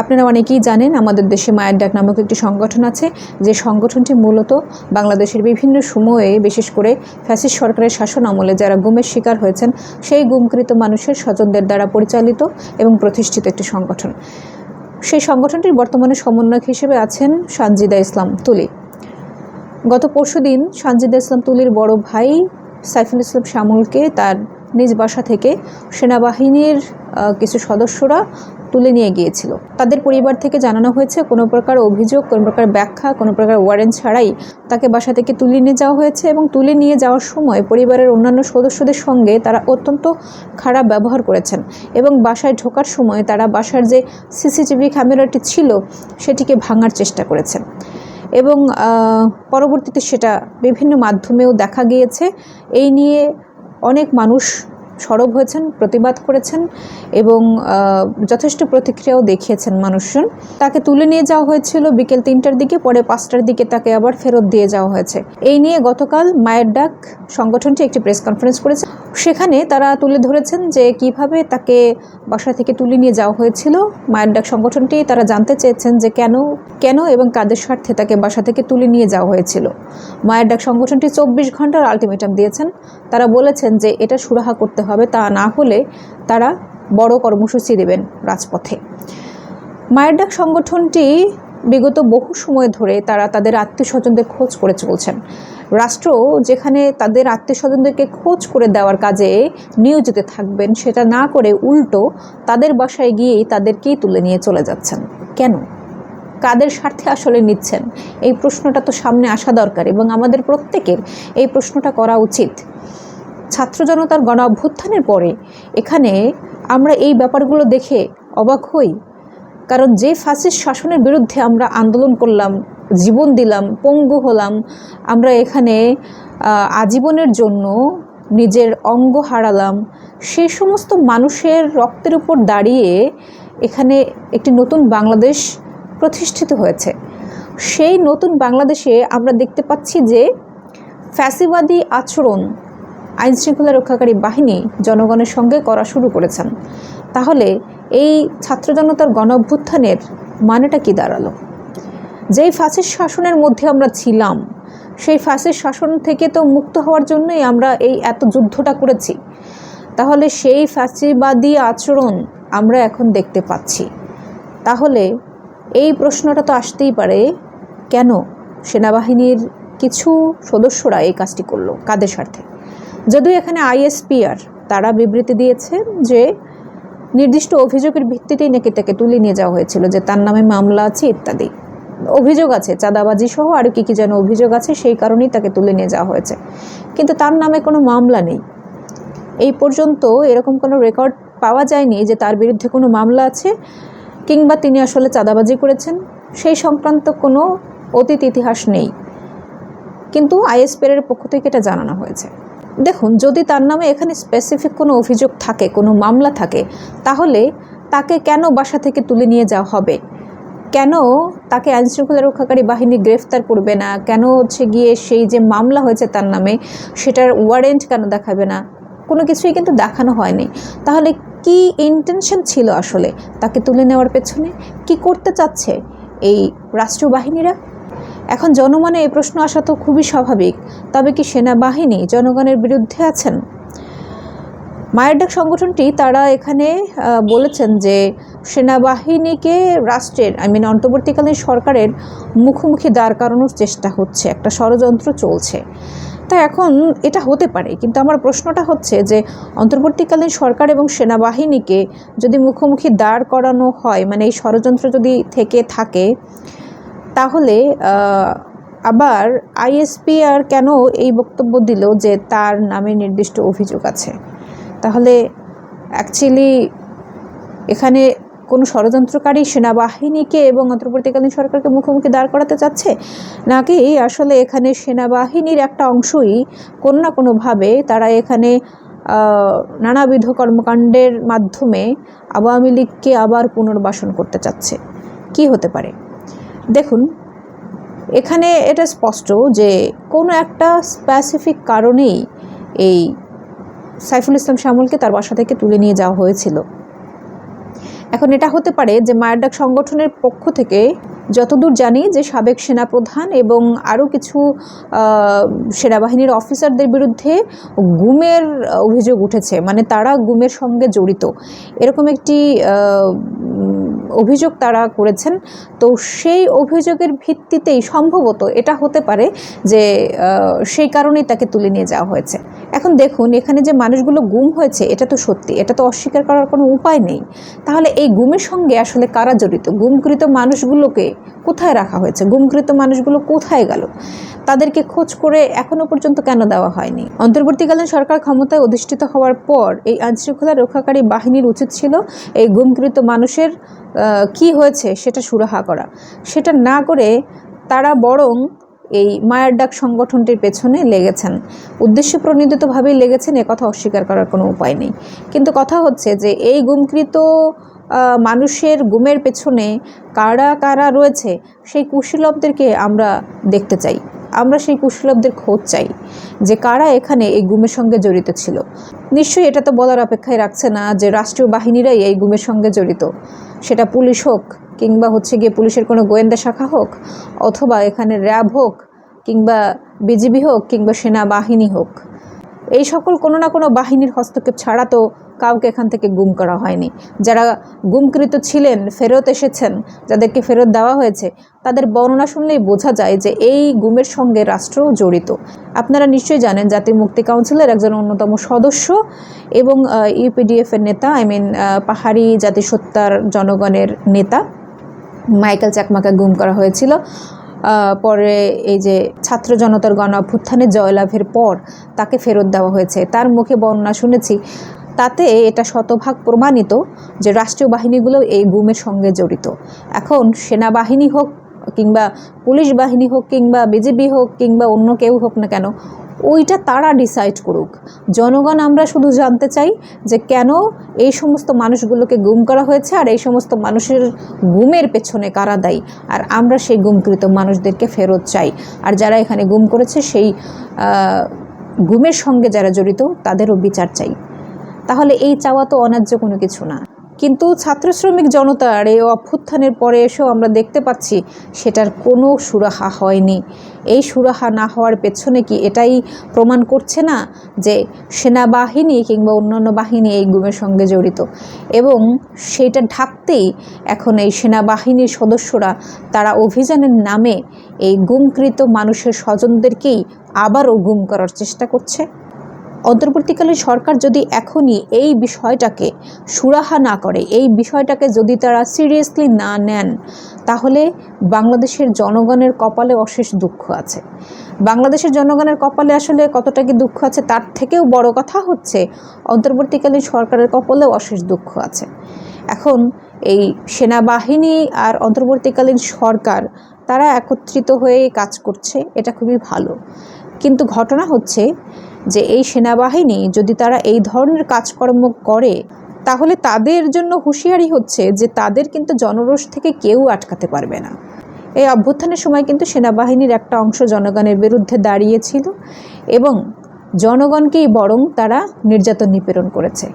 আপনারা অনেকেই জানেন, আমাদের দেশে মায়ের ডাক নামক একটি সংগঠন আছে। যে সংগঠনটি মূলত বাংলাদেশের বিভিন্ন সময়ে, বিশেষ করে ফ্যাসিস সরকারের শাসন আমলে যারা গুমের শিকার হয়েছেন, সেই গুমকৃত মানুষের স্বজনদের দ্বারা পরিচালিত এবং প্রতিষ্ঠিত একটি সংগঠন। সেই সংগঠনটির বর্তমানে সমন্বয়ক হিসেবে আছেন সানজিদা ইসলাম তুলি। গত পরশুদিন সানজিদা ইসলাম তুলির বড় ভাই সাইফুল ইসলাম শ্যামলকে তার নিজ বাসা থেকে সেনাবাহিনীর কিছু সদস্যরা তুলে নিয়ে গিয়েছিল। তাদের পরিবার থেকে জানানো হয়েছে কোনো প্রকার অভিযোগ, কোনো প্রকার ব্যাখ্যা, কোনো প্রকার ওয়ারেন্ট ছাড়াই তাকে বাসা থেকে তুলে নিয়ে যাওয়া হয়েছে এবং তুলে নিয়ে যাওয়ার সময় পরিবারের অন্যান্য সদস্যদের সঙ্গে তারা অত্যন্ত খারাপ ব্যবহার করেছেন এবং বাসায় ঢোকার সময় তারা বাসার যে সিসিটিভি ক্যামেরাটি ছিল সেটিকে ভাঙার চেষ্টা করেছেন এবং পরবর্তীতে সেটা বিভিন্ন মাধ্যমেও দেখা গিয়েছে। এই নিয়ে অনেক মানুষ সরব হয়েছেন, প্রতিবাদ করেছেন এবং যথেষ্ট প্রতিক্রিয়াও দেখিয়েছেন মানুষজন। তাকে তুলে নিয়ে যাওয়া হয়েছিল বিকেল তিনটার দিকে, পরে পাঁচটার দিকে তাকে আবার ফেরত দিয়ে যাওয়া হয়েছে। এই নিয়ে গতকাল মায়ের ডাক সংগঠনটি একটি প্রেস কনফারেন্স করেছে। সেখানে তারা তুলে ধরেছেন যে কীভাবে তাকে বাসা থেকে তুলে নিয়ে যাওয়া হয়েছিল। মায়ের ডাক সংগঠনটি তারা জানতে চেয়েছেন যে কেন কেন এবং কাদের স্বার্থে তাকে বাসা থেকে তুলে নিয়ে যাওয়া হয়েছিল। মায়ের ডাক সংগঠনটি চব্বিশ ঘণ্টার আলটিমেটাম দিয়েছেন। তারা বলেছেন যে এটা সুরাহা করতে হবে, তা না হলে তারা বড় কর্মসূচি দেবেন রাজপথে। মায়ের ডাক সংগঠনটি বিগত বহু সময় ধরে তারা তাদের আত্মীয় স্বজনদের খোঁজ করে চলছেন। রাষ্ট্র যেখানে তাদের আত্মীয় স্বজনদেরকে খোঁজ করে দেওয়ার কাজে নিয়োজিত থাকবেন, সেটা না করে উল্টো তাদের বাসায় গিয়েই তাদেরকেই তুলে নিয়ে চলে যাচ্ছেন। কেন? কাদের স্বার্থে আসলে নিচ্ছেন? এই প্রশ্নটা তো সামনে আসা দরকার এবং আমাদের প্রত্যেকের এই প্রশ্নটা করা উচিত। ছাত্র জনতার গণ অভ্যুত্থানের পরে এখানে আমরা এই ব্যাপারগুলো দেখে অবাক হই। কারণ যে ফাসিস্ট শাসনের বিরুদ্ধে আমরা আন্দোলন করলাম, জীবন দিলাম, পঙ্গু হলাম, আমরা এখানে আজীবনের জন্য নিজের অঙ্গ হারালাম, সে সমস্ত মানুষের রক্তের উপর দাঁড়িয়ে এখানে একটি নতুন বাংলাদেশ প্রতিষ্ঠিত হয়েছে। সেই নতুন বাংলাদেশে আমরা দেখতে পাচ্ছি যে ফ্যাসিবাদী আচরণ, আইনশৃঙ্খলা রক্ষাকারী বাহিনী জনগণের সঙ্গে করা শুরু করেছেন। তাহলে এই ছাত্র জনতার গণ অভ্যুত্থানের মানেটা কি দাঁড়াল? যেই ফাঁসির শাসনের মধ্যে আমরা ছিলাম, সেই ফাঁসির শাসন থেকে তো মুক্ত হওয়ার জন্যই আমরা এই এত যুদ্ধটা করেছি। তাহলে সেই ফ্যাসিবাদী আচরণ আমরা এখন দেখতে পাচ্ছি। তাহলে এই প্রশ্নটা তো আসতেই পারে, কেন সেনাবাহিনীর কিছু সদস্যরা এই কাজটি করল? কাদের স্বার্থে? যদিও এখানে আইএসপিআর, তারা বিবৃতি দিয়েছে যে নির্দিষ্ট অভিযোগের ভিত্তিতেই নাকি তাকে তুলে নিয়ে যাওয়া হয়েছিল, যে তার নামে মামলা আছে ইত্যাদি। অভিযোগ আছে, চাঁদাবাজি সহ আরও কী কী যেন অভিযোগ আছে, সেই কারণেই তাকে তুলে নিয়ে যাওয়া হয়েছে। কিন্তু তার নামে কোনো মামলা নেই। এই পর্যন্ত এরকম কোনো রেকর্ড পাওয়া যায়নি যে তার বিরুদ্ধে কোনো মামলা আছে, কিংবা তিনি আসলে চাঁদাবাজি করেছেন, সেই সংক্রান্ত কোনো অতীত ইতিহাস নেই। কিন্তু আইএসপিআর পক্ষ থেকে এটা জানানো হয়েছে। দেখুন, যদি তার নামে এখানে স্পেসিফিক কোনো অভিযোগ থাকে, কোনো মামলা থাকে, তাহলে তাকে কেন বাসা থেকে তুলে নিয়ে যাওয়া হবে? কেন তাকে আইনশৃঙ্খলা রক্ষাকারী বাহিনী গ্রেফতার করবে না? কেন হচ্ছে গিয়ে সেই যে মামলা হয়েছে তার নামে, সেটার ওয়ারেন্ট কেন দেখাবে না? কোনো কিছুই কিন্তু দেখানো হয়নি। তাহলে কি ইন্টেনশন ছিল আসলে তাকে তুলে নেওয়ার পেছনে? কি করতে চাচ্ছে এই রাষ্ট্রবাহিনীরা? এখন জনমনে এই প্রশ্ন আসা তো খুবই স্বাভাবিক, তবে কি সেনাবাহিনী জনগণের বিরুদ্ধে আছেন? মায়ের ডাক সংগঠনটি তারা এখানে বলেছেন যে সেনাবাহিনীকে রাষ্ট্রের আই মিন অন্তর্বর্তীকালীন সরকারের মুখোমুখি দাঁড় করানোর চেষ্টা হচ্ছে, একটা ষড়যন্ত্র চলছে। তা এখন এটা হতে পারে, কিন্তু আমার প্রশ্নটা হচ্ছে যে অন্তর্বর্তীকালীন সরকার এবং সেনাবাহিনীকে যদি মুখোমুখি দাঁড় করানো হয় মানে এই ষড়যন্ত্র যদি থেকে থাকে তাহলে আবার আইএসপি আর কেন এই বক্তব্য দিল যে তার নামে নির্দিষ্ট অভিযোগ আছে? তাহলে অ্যাকচুয়ালি এখানে কোনো ষড়যন্ত্রকারী সেনাবাহিনীকে এবং অন্তর্বর্তীকালীন সরকারকে মুখোমুখি দাঁড় করাতে চাচ্ছে? নাকি আসলে এখানে সেনাবাহিনীর একটা অংশই কোনো না কোনোভাবে তারা এখানে নানাবিধ কর্মকাণ্ডের মাধ্যমে আওয়ামী লীগকে আবার পুনর্বাসন করতে চাচ্ছে? কি হতে পারে? দেখুন, এখানে এটা স্পষ্ট যে কোনো একটা স্পেসিফিক কারণেই এই সাইফুল ইসলাম শ্যামলকে তার বাসা থেকে তুলে নিয়ে যাওয়া হয়েছিল। এখন এটা হতে পারে যে মায়ের ডাক সংগঠনের পক্ষ থেকে যতদূর জানি যে সাবেক সেনাপ্রধান এবং আরও কিছু সেনাবাহিনীর অফিসারদের বিরুদ্ধে গুমের অভিযোগ উঠেছে। মানে তারা গুমের সঙ্গে জড়িত। এরকম একটি অভিযোগ তারা করেছেন। তো সেই অভিযোগের ভিত্তিতেই সম্ভবত এটা হতে পারে যে সেই কারণেই তাকে তুলে নিয়ে যাওয়া হয়েছে। এখন দেখুন, এখানে যে মানুষগুলো গুম হয়েছে, এটা তো সত্যি। এটা তো অস্বীকার করার কোনো উপায় নেই। তাহলে এই গুমের সঙ্গে আসলে কারা জড়িত? গুমকৃত মানুষগুলোকে কোথায় রাখা হয়েছে? গুমকৃত মানুষগুলো কোথায় গেল? তাদেরকে খোঁজ করে এখনও পর্যন্ত কেন দেওয়া হয়নি? অন্তর্বর্তীকালীন সরকার ক্ষমতায় অধিষ্ঠিত হওয়ার পর এই আইনশৃঙ্খলা রক্ষাকারী বাহিনীর উচিত ছিল এই গুমকৃত মানুষের কি হয়েছে সেটা সুরাহা করা। সেটা না করে তারা বরং এই মায়ের ডাক সংগঠনটির পেছনে লেগেছেন। উদ্দেশ্য প্রণোদিতভাবেই লেগেছেন কথা অস্বীকার করার কোনো উপায় নেই। কিন্তু কথা হচ্ছে যে এই গুমকৃত মানুষের গুমের পেছনে কারা কারা রয়েছে, সেই কুশীলবদেরকে আমরা দেখতে চাই। আমরা সেই কুশীলবদের খোঁজ চাই যে কারা এখানে এই গুমের সঙ্গে জড়িত ছিল। নিশ্চয়ই এটা তো বলার অপেক্ষায় রাখছে না যে রাষ্ট্রীয় বাহিনীরাই এই গুমের সঙ্গে জড়িত। সেটা পুলিশ হোক কিংবা হচ্ছে গিয়ে পুলিশের কোনো গোয়েন্দা শাখা হোক অথবা এখানে র্যাব হোক কিংবা বিজিবি হোক কিংবা সেনাবাহিনী হোক। এই সকল কোনো না কোনো বাহিনীর হস্তক্ষেপ ছাড়া তো কাউকে এখান থেকে গুম করা হয়নি। যারা গুমকৃত ছিলেন, ফেরত এসেছেন, যাদেরকে ফেরত দেওয়া হয়েছে, তাদের বর্ণনা শুনলেই বোঝা যায় যে এই গুমের সঙ্গে রাষ্ট্রও জড়িত। আপনারা নিশ্চয়ই জানেন জাতীয় মুক্তি কাউন্সিলের একজন অন্যতম সদস্য এবং ইউপিডিএফের নেতা, আই মিন পাহাড়ি জাতিসত্তার জনগণের নেতা মাইকেল চাকমাকে গুম করা হয়েছিল। পরে এই যে ছাত্র জনতার গণ অভ্যুত্থানে জয়লাভের পর তাকে ফেরত দেওয়া হয়েছে। তার মুখে বর্ণনা শুনেছি, তাতে এটা শতভাগ প্রমাণিত যে রাষ্ট্রীয় বাহিনীগুলো এই গুমের সঙ্গে জড়িত। এখন সেনাবাহিনী হোক কিংবা পুলিশ বাহিনী হোক কিংবা বিজেপি হোক কিংবা অন্য কেউ হোক না কেন, ওইটা তারা ডিসাইড করুক। জনগণ আমরা শুধু জানতে চাই যে কেন এই সমস্ত মানুষগুলোকে গুম করা হয়েছে আর এই সমস্ত মানুষের গুমের পেছনে কারা দায়ী। আর আমরা সেই গুমকৃত মানুষদেরকে ফেরত চাই। আর যারা এখানে গুম করেছে সেই গুমের সঙ্গে যারা জড়িত, তাদেরও বিচার চাই। তাহলে এই চাওয়া তো অন্যায্য কোনো কিছু না। কিন্তু ছাত্র শ্রমিক জনতার এই অভ্যুত্থানের পরে এসেও আমরা দেখতে পাচ্ছি সেটার কোনো সুরাহা হয়নি। এই সুরাহা না হওয়ার পেছনে কি এটাই প্রমাণ করছে না যে সেনাবাহিনী কিংবা অন্যান্য বাহিনী এই গুমের সঙ্গে জড়িত? এবং সেইটা ঢাকতেই এখন এই সেনাবাহিনীর সদস্যরা তারা অভিযানের নামে এই গুমকৃত মানুষের স্বজনদেরকেই আবারও গুম করার চেষ্টা করছে। অন্তর্বর্তীকালীন সরকার যদি এখনই এই বিষয়টাকে সুরাহা না করে, এই বিষয়টাকে যদি তারা সিরিয়াসলি না নেন, তাহলে বাংলাদেশের জনগণের কপালে অশেষ দুঃখ আছে। বাংলাদেশের জনগণের কপালে আসলে কতটা কি দুঃখ আছে তার থেকেও বড় কথা হচ্ছে অন্তর্বর্তীকালীন সরকারের কপালেও অশেষ দুঃখ আছে। এখন এই সেনাবাহিনী আর অন্তর্বর্তীকালীন সরকার, তারা একত্রিত হয়ে কাজ করছে, এটা খুবই ভালো। কিন্তু ঘটনা হচ্ছে যে এই সেনাবাহিনী যদি তারা এই ধরনের কাজকর্ম করে, তাহলে তাদের জন্য হুঁশিয়ারি হচ্ছে যে তাদের কিন্তু জনরোষ থেকে কেউ আটকাতে পারবে না। এই অভ্যুত্থানের সময় কিন্তু সেনাবাহিনীর একটা অংশ জনগণের বিরুদ্ধে দাঁড়িয়েছিল এবং জনগণকেই বরং তারা নির্যাতন নিপীড়ন করেছে।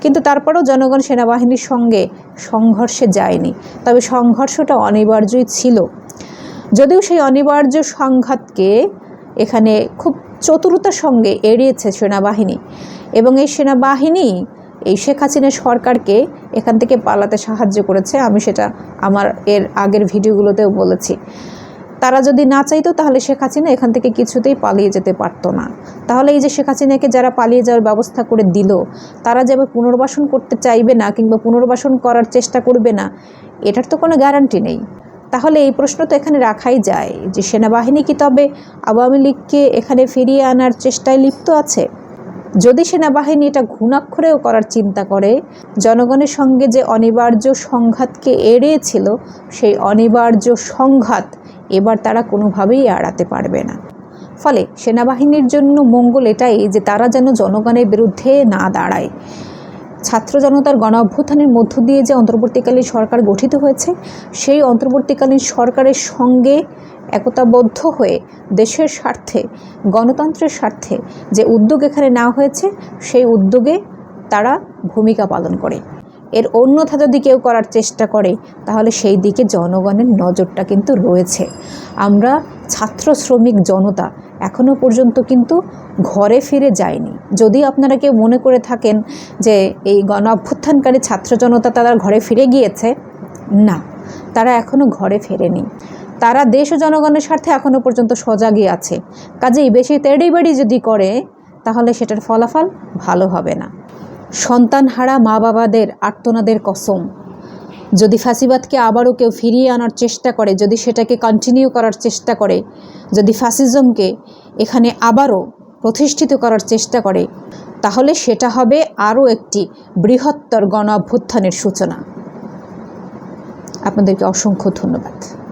কিন্তু তারপরেও জনগণ সেনাবাহিনীর সঙ্গে সংঘর্ষে যায়নি। তবে সংঘর্ষটা অনিবার্যই ছিল। যদিও সেই অনিবার্য সংঘাতকে এখানে খুব চতুরতার সঙ্গে এড়িয়েছে সেনাবাহিনী এবং এই সেনাবাহিনী, এই শেখ হাসিনা সরকারকে এখান থেকে পালাতে সাহায্য করেছে। আমি সেটা আমার এর আগের ভিডিওগুলোতেও বলেছি। তারা যদি না চাইতো তাহলে শেখ হাসিনা এখান থেকে কিছুতেই পালিয়ে যেতে পারতো না। তাহলে এই যে শেখ হাসিনাকে যারা পালিয়ে যাওয়ার ব্যবস্থা করে দিল, তারা যে আবার পুনর্বাসন করতে চাইবে না কিংবা পুনর্বাসন করার চেষ্টা করবে না, এটার তো কোনো গ্যারান্টি নেই। তাহলে এই প্রশ্ন তো এখানে রাখাই যায় যে সেনাবাহিনী কি তবে আওয়ামী লীগকে এখানে ফিরিয়ে আনার চেষ্টায় লিপ্ত আছে? যদি সেনাবাহিনী এটা ঘুণাক্ষরেও করার চিন্তা করে, জনগণের সঙ্গে যে অনিবার্য সংঘাতকে এড়িয়েছিল, সেই অনিবার্য সংঘাত এবার তারা কোনোভাবেই এড়াতে পারবে না। ফলে সেনাবাহিনীর জন্য মঙ্গল এটাই যে তারা যেন জনগণের বিরুদ্ধে না দাঁড়ায়। ছাত্র জনতার গণ অভ্যুত্থানের মধ্য দিয়ে যে অন্তর্বর্তীকালীন সরকার গঠিত হয়েছে, সেই অন্তর্বর্তীকালীন সরকারের সঙ্গে একতাবদ্ধ হয়ে দেশের স্বার্থে, গণতন্ত্রের স্বার্থে যে উদ্যোগ এখানে নেওয়া হয়েছে, সেই উদ্যোগে তারা ভূমিকা পালন করে। এর অন্যথা যদি কেউ করার চেষ্টা করে, তাহলে সেই দিকে জনগণের নজরটা কিন্তু রয়েছে। আমরা ছাত্র শ্রমিক জনতা এখনও পর্যন্ত কিন্তু ঘরে ফিরে যায়নি যদি আপনারা কেউ মনে করে থাকেন যে এই গণ অভ্যুত্থানকারী ছাত্র জনতা তারা ঘরে ফিরে গিয়েছে, না, তারা এখনও ঘরে ফেরেনি। তারা দেশ ও জনগণের স্বার্থে এখনও পর্যন্ত সজাগই আছে। কাজেই বেশি তেড়িবেড়ি যদি করে, তাহলে সেটার ফলাফল ভালো হবে না। সন্তান হারা মা বাবাদের আর্তনাদের কসম। যদি ফাঁসিবাদকে আবারও কেউ ফিরিয়ে আনার চেষ্টা করে, যদি সেটাকে কন্টিনিউ করার চেষ্টা করে, যদি ফ্যাসিজমকে এখানে আবারও প্রতিষ্ঠিত করার চেষ্টা করে, তাহলে সেটা হবে আরও একটি বৃহত্তর গণ অভ্যুত্থানের সূচনা। আপনাদেরকে অসংখ্য ধন্যবাদ।